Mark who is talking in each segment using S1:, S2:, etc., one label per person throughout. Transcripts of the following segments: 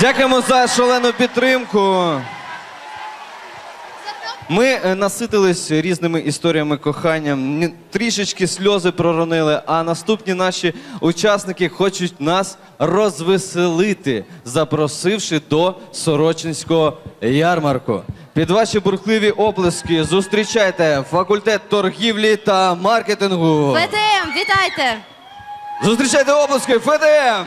S1: Дякуємо за шалену підтримку. Ми е, наситились різними історіями кохання, трішечки сльози проронили. А наступні наші учасники хочуть нас розвеселити, запросивши до сорочинського ярмарку. Під ваші бурхливі оплески зустрічайте факультет торгівлі та маркетингу.
S2: ФТМ, вітайте!
S1: Зустрічайте оплески ФТМ!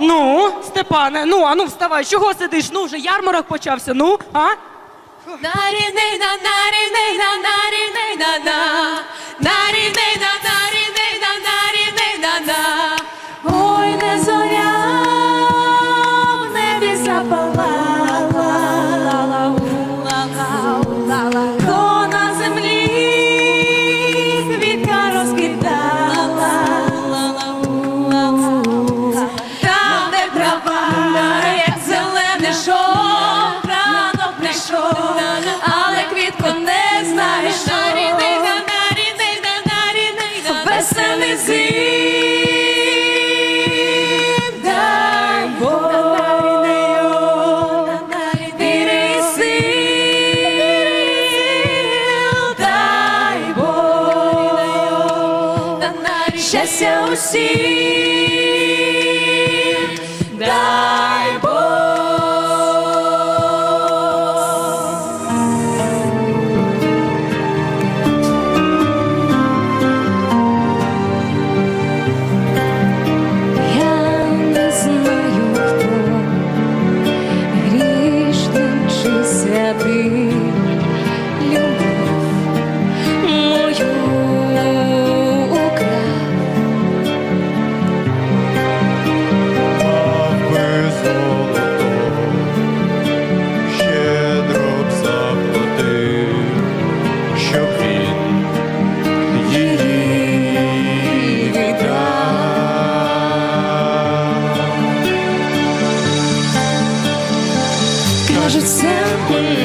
S3: Ну, Степане, ну, а ну вставай, чого сидиш? Ну, вже ярмарок почався, ну, а?
S4: Нарі-ней-на, нарі-ней-на,
S5: нарі-ней-на-на. усі, усі. day.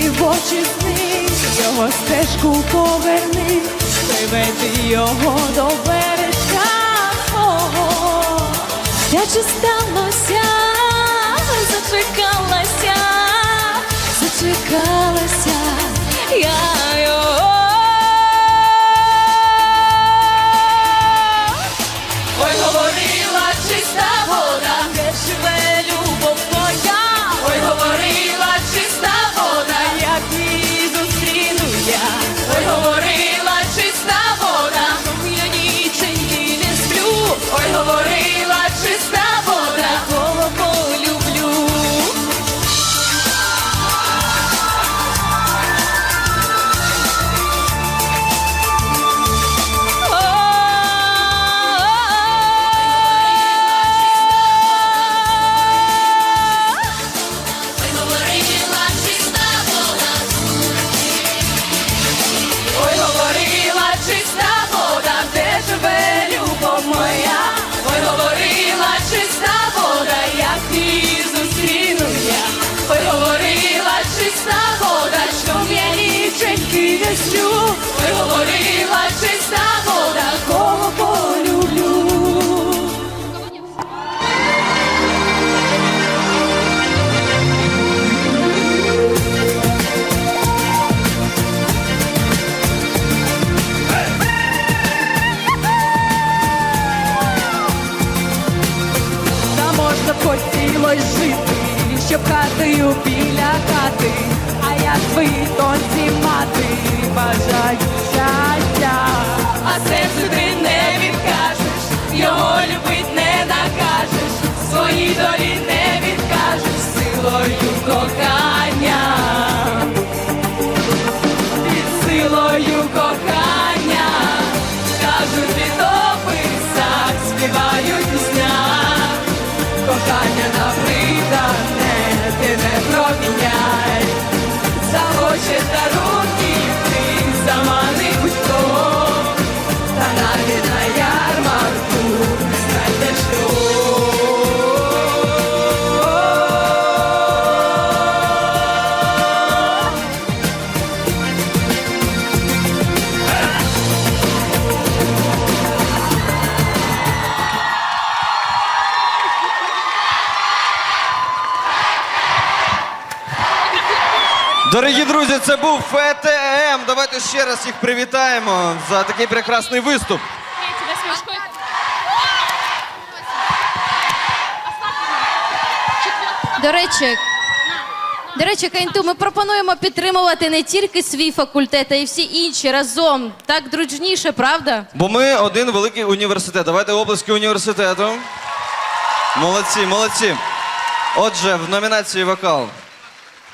S5: ти
S4: в очі сни, його стежку поверни, приведи його до бережка свого.
S5: Те, чи сталося хатою біля хати, а я ви тонці мати бажаю щастя, а серцю ти не відкажеш, його любить не накажеш, свої долі
S1: Дорогі друзі, це був ФТМ. Давайте ще раз їх привітаємо за такий прекрасний виступ.
S2: До речі, до речі, Кайнту, ми пропонуємо підтримувати не тільки свій факультет, а й всі інші разом. Так дружніше, правда?
S1: Бо ми один великий університет. Давайте обласки університету. Молодці, молодці. Отже, в номінації вокал